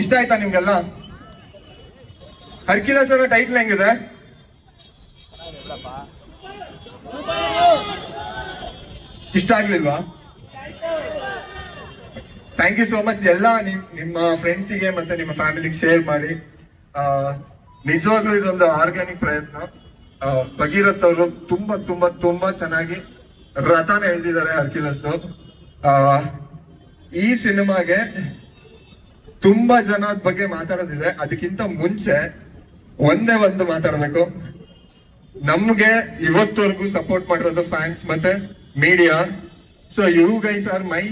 ಇಷ್ಟ ಆಯ್ತಾ ನಿಮ್ಗೆಲ್ಲ? ಹರ್ಕಿಲಸ್ ಅವರ ಟೈಟ್ಲ್ ಹೆಂಗಿದೆ? ಇಷ್ಟ ಆಗ್ಲಿಲ್ವಾ? ಥ್ಯಾಂಕ್ ಯು ಸೋ ಮಚ್ ಎಲ್ಲ ನಿಮ್ ನಿಮ್ಮ ಫ್ರೆಂಡ್ಸಿಗೆ ಮತ್ತೆ ನಿಮ್ಮ ಫ್ಯಾಮಿಲಿಗೆ ಶೇರ್ ಮಾಡಿ. ನಿಜವಾಗ್ಲೂ ಇದೊಂದು ಆರ್ಗ್ಯಾನಿಕ್ ಪ್ರಯತ್ನ. ಭಗೀರಥ್ ಅವರು ತುಂಬಾ ತುಂಬಾ ತುಂಬಾ ಚೆನ್ನಾಗಿ ರಥನ ಎಳ್ದಿದ್ದಾರೆ ಹರ್ಕಿಲಸ್ದು. ಈ ಸಿನಿಮಾಗೆ ತುಂಬಾ ಜನದ ಬಗ್ಗೆ ಮಾತಾಡೋದಿದೆ. ಅದಕ್ಕಿಂತ ಮುಂಚೆ ಒಂದೇ ಒಂದು ಮಾತಾಡಬೇಕು. ನಮ್ಗೆ ಇವತ್ತವರೆಗೂ ಸಪೋರ್ಟ್ ಮಾಡಿರೋದು ಫ್ಯಾನ್ಸ್ ಮತ್ತೆ media so you guys are my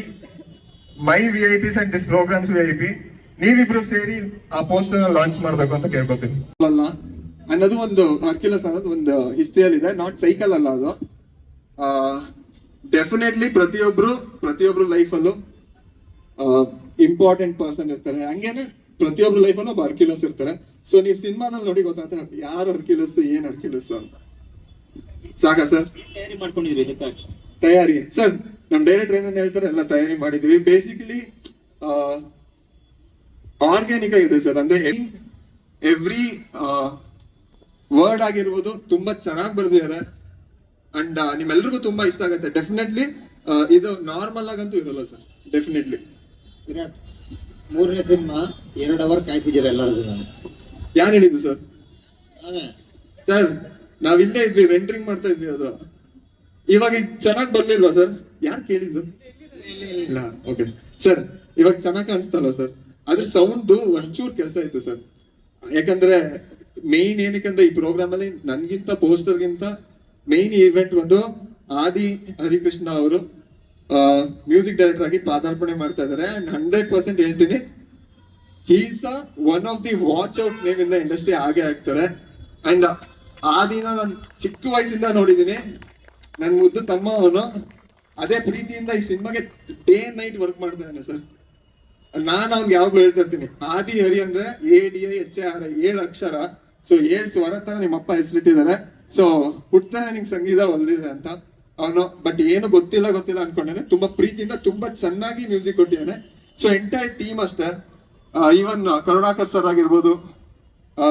my V I Ps and this programs V I P ನೀವಿಬ್ರು ಸೇರಿ ಆ ಪೋಸ್ಟರ್ ಲಾಂಚ್ ಮಾಡ್ಬೇಕು ಅಂತ ಕೇಳ್ಕೊತೀನಿ. ಅಲ್ಲ, ಅನ್ನೋದು ಒಂದು ಅರ್ಕಿಲಸ್ ಅನ್ನೋದು ಒಂದು ಹಿಸ್ಟ್ರಿಯಲ್ಲಿ ಇದೆ ನಾಟ್ ಸೈಕಲ್ ಅಲ್ಲ ಅದು. ಡೆಫಿನೆಟ್ಲಿ ಪ್ರತಿಯೊಬ್ರು ಪ್ರತಿಯೊಬ್ರು ಲೈಫಲ್ಲೂ ಇಂಪಾರ್ಟೆಂಟ್ ಪರ್ಸನ್ ಇರ್ತಾರೆ. ಹಂಗೇನೆ ಪ್ರತಿಯೊಬ್ರು ಲೈಫ್ ಒಬ್ಬ ಅರ್ಕಿಲಸ್ ಇರ್ತಾರೆ. ಸೊ ನೀವು ಸಿನಿಮಾದಲ್ಲಿ ನೋಡಿ ಗೊತ್ತಾಗುತ್ತೆ ಯಾರು ಅರ್ಕಿಲಸ್ ಏನ್ ಅರ್ಕಿಲಸ್ ಅಂತ. ಸಾಕಾ ಸರ್ ತಯಾರಿ ಮಾಡ್ಕೊಂಡಿದ್ರಿ ಇದಕ್ಕಾಗಿ ತಯಾರಿ. ಸರ್ ನಮ್ ಡೈರೆಕ್ಟರ್ ಏನನ್ನ ಹೇಳ್ತಾರೆ? ಎಲ್ಲ ತಯಾರಿ ಮಾಡಿದ್ವಿ ಬೇಸಿಕಲಿ ಆರ್ಗ್ಯಾನಿಕ್ ಆಗಿದೆ ಸರ್ ಅಂದ್ರೆ ಎವ್ರಿ ವರ್ಡ್ ಆಗಿರ್ಬೋದು ತುಂಬಾ ಚೆನ್ನಾಗಿ ಬರ್ದಿದ್ದಾರೆ. ಅಂಡ್ ನಿಮ್ಮೆಲ್ರಿಗೂ ತುಂಬಾ ಇಷ್ಟ ಆಗುತ್ತೆ. ಡೆಫಿನೆಟ್ಲಿ ಇದು ನಾರ್ಮಲ್ ಆಗಂತೂ ಇರಲ್ಲ ಸರ್ ಡೆಫಿನೆಟ್ಲಿ ವಿರಾಟ್ ಮೂರನೇ ಸಿನಿಮಾ ಎರಡು ಅವರ್ ಕಾಯ್ತಿದ್ದೀರಾ ಎಲ್ಲರಿಗೂ ನಾನು. ಯಾರು ಹೇಳಿದ್ದು ಸರ್ ನಾವೇ. ಸರ್ ನಾವ್ ಇಲ್ಲೇ ಇದ್ವಿ ರೆಂಟ್ರಿಂಗ್ ಮಾಡ್ತಾ ಇದ್ವಿ ಅದು. ಇವಾಗ ಚೆನ್ನಾಗಿ ಬರ್ಲಿಲ್ವಾ ಸರ್ ಯಾರು ಕೇಳಿದ್ದು? ಇಲ್ಲ ಓಕೆ ಸರ್ ಇವಾಗ ಚೆನ್ನಾಗಿ ಕಾಣಿಸ್ತಲ್ವ ಸರ್ ಅದ್ರ ಸೌಂಡ್ ಒಂಚೂರು ಕೆಲಸ ಇತ್ತು ಸರ್ ಯಾಕಂದ್ರೆ ಮೇನ್ ಏನಕ್ಕಂದ್ರೆ ಈ ಪ್ರೋಗ್ರಾಮ್ ಅಲ್ಲಿ ನನ್ಗಿಂತ ಗಿಂತ ಮೇನ್ ಈವೆಂಟ್ ಒಂದು ಆದಿ ಹರಿಕೃಷ್ಣ ಅವರು ಮ್ಯೂಸಿಕ್ ಡೈರೆಕ್ಟರ್ ಆಗಿ ಪಾದಾರ್ಪಣೆ ಮಾಡ್ತಾ ಇದ್ದಾರೆ ಹಂಡ್ರೆಡ್ ಪರ್ಸೆಂಟ್ ಹೇಳ್ತೀನಿ is one of the watch out name in the industry ಹಾಗೆ ಆಗ್ತಾರೆ ಅಂಡ್ ಆ ದಿನ ನಾನು ಚಿಕ್ಕ ವಯಸ್ಸಿಂದ ನೋಡಿದ್ದೀನಿ ನನ್ನ ಮುದ್ದು ತಮ್ಮ ಅವನು ಅದೇ ಪ್ರೀತಿಯಿಂದ ಈ ಸಿನಿಮಾಗೆ ಡೇ ನೈಟ್ ವರ್ಕ್ ಮಾಡ್ತಾ ಇದ್ದಾನೆ ಸರ್. ನಾನು ಅವ್ನಿಗೆ ಯಾವಾಗಲೂ ಹೇಳ್ತಾ ಇರ್ತೀನಿ, ಆದಿ ಹರಿ ಅಂದ್ರೆ A D I H R ಏಳು ಅಕ್ಷರ ಸೊ ಏಳು ಸ್ವರ ತರ ನಿಮ್ಮ ಅಪ್ಪ ಹೆಸರಿಟ್ಟಿದ್ದಾರೆ. ಸೊ ಹುಟ್ಟ ನಿಂಗೆ ಸಂಗೀತ ಒಲ್ದಿದೆ ಅಂತ. ಅವನು ಬಟ್ ಏನು ಗೊತ್ತಿಲ್ಲ ಗೊತ್ತಿಲ್ಲ ಅನ್ಕೊಂಡೇನೆ. ತುಂಬಾ ಪ್ರೀತಿಯಿಂದ ತುಂಬಾ ಚೆನ್ನಾಗಿ ಮ್ಯೂಸಿಕ್ ಕೊಟ್ಟಿದ್ದಾನೆ. ಸೊ ಎಂಟೈರ್ ಟೀಮ್ ಅಷ್ಟೇ. ಈವನ್ ಕರುಣಾಕರ್ ಸರ್ ಆಗಿರ್ಬೋದು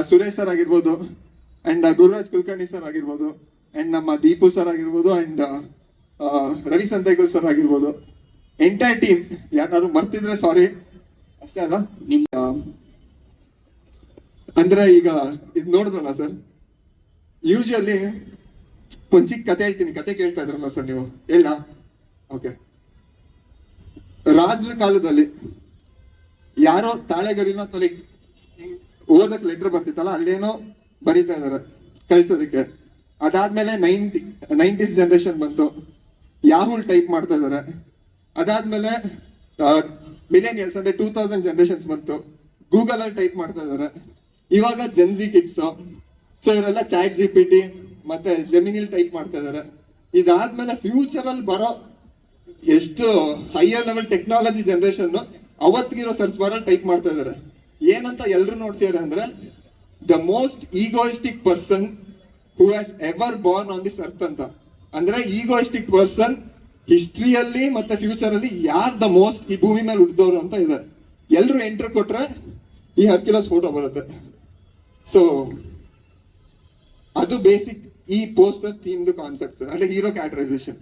ಸುರೇಶ್ ಸರ್ ಆಗಿರ್ಬೋದು ಅಂಡ್ ಗುರುರಾಜ್ ಕುಲಕರ್ಣಿ ಸರ್ ಆಗಿರ್ಬೋದು ಅಂಡ್ ನಮ್ಮ ದೀಪು ಸರ್ ಆಗಿರ್ಬೋದು ಅಂಡ್ ರವಿ ಸಂತೇಗಲ್ ಸರ್ ಆಗಿರ್ಬೋದು. ಎಂಟೈರ್ ಟೀಮ್ ಯಾರು ಮರ್ತಿದ್ರೆ ಸಾರಿ ಅಷ್ಟೇ ಅಲ್ಲ, ನಿಮ್ಮ, ಅಂದ್ರೆ ಈಗ ಇದು ನೋಡಿದ್ರಲ್ಲ ಸರ್ ಯೂಶಲಿ ಒಂದ್ ಚಿಕ್ಕ ಕತೆ ಹೇಳ್ತೀನಿ, ಕತೆ ಕೇಳ್ತಾ ಇದ್ರಲ್ಲ ಸರ್ ನೀವು? ಇಲ್ಲ ಓಕೆ ರಾಜರ ಕಾಲದಲ್ಲಿ ಯಾರೋ ತಾಳೆಗರಿನ ತಲೆ ಓದಕ್ ಲೆಟರ್ ಬರ್ತಿತ್ತಲ್ಲ, ಅಲ್ಲೇನೋ ಬರೀತಾ ಇದಾರೆ ಕಳ್ಸೋದಕ್ಕೆ. ಅದಾದ್ಮೇಲೆ ನೈಂಟಿ ನೈಂಟೀಸ್ ಜನರೇಷನ್ ಬಂತು. ಯಾಹುಲ್ ಟೈಪ್ ಮಾಡ್ತಾ ಇದಾರೆ. ಅದಾದ್ಮೇಲೆ ಮಿಲೇನಿಯಲ್ಸ್ ಅಂದ್ರೆ ಟೂ ತೌಸಂಡ್ ಜನರೇಷನ್ಸ್ ಬಂತು. ಗೂಗಲ್ ಅಲ್ಲಿ ಟೈಪ್ ಮಾಡ್ತಾ ಇದಾರೆ. ಇವಾಗ ಜನ್ಸಿ ಕಿಡ್ಸ್ ಸೊ ಇವರೆಲ್ಲ ಚಾಟ್ ಜಿ ಪಿ ಟಿ ಮತ್ತೆ ಜಮೀನಿಲ್ ಟೈಪ್ ಮಾಡ್ತಾ ಇದ್ದಾರೆ ಇದಾದ್ಮೇಲೆ ಫ್ಯೂಚರ್ ಅಲ್ಲಿ ಬರೋ ಎಷ್ಟು ಹೈಯರ್ ಲೆವೆಲ್ ಟೆಕ್ನಾಲಜಿ ಜನರೇಷನ್ ಅವತ್ತಿಗಿರೋ ಸರ್ಚ್ ಬಾರ್ ಟೈಪ್ ಮಾಡ್ತಾ ಇದ್ದಾರೆ ಏನಂತ ಎಲ್ಲರೂ ನೋಡ್ತಿದ್ದಾರೆ ಅಂದ್ರೆ the most egoistic person who has ever born on this earth ಅಂತ. ಅಂದ್ರೆ ಈಗೋಯಿಸ್ಟಿಕ್ ಪರ್ಸನ್ ಹಿಸ್ಟ್ರಿಯಲ್ಲಿ ಮತ್ತೆ ಫ್ಯೂಚರ್ ಅಲ್ಲಿ ಯಾರ್ ದ ಮೋಸ್ಟ್ ಈ ಭೂಮಿ ಮೇಲೆ ಹುಟ್ಟಿದವರು ಅಂತ ಇದೆ. ಎಲ್ಲರೂ ಎಂಟ್ರ್ ಕೊಟ್ರೆ ಈ ಹತ್ತಿರ ಫೋಟೋ ಬರುತ್ತೆ. ಸೊ ಅದು ಬೇಸಿಕ್ ಈ ಪೋಸ್ಟರ್ ಥೀಮ್ದು ಕಾನ್ಸೆಪ್ಟ್ ಅಂದ್ರೆ ಹೀರೋ ಕ್ಯಾಟರೈಸೇಷನ್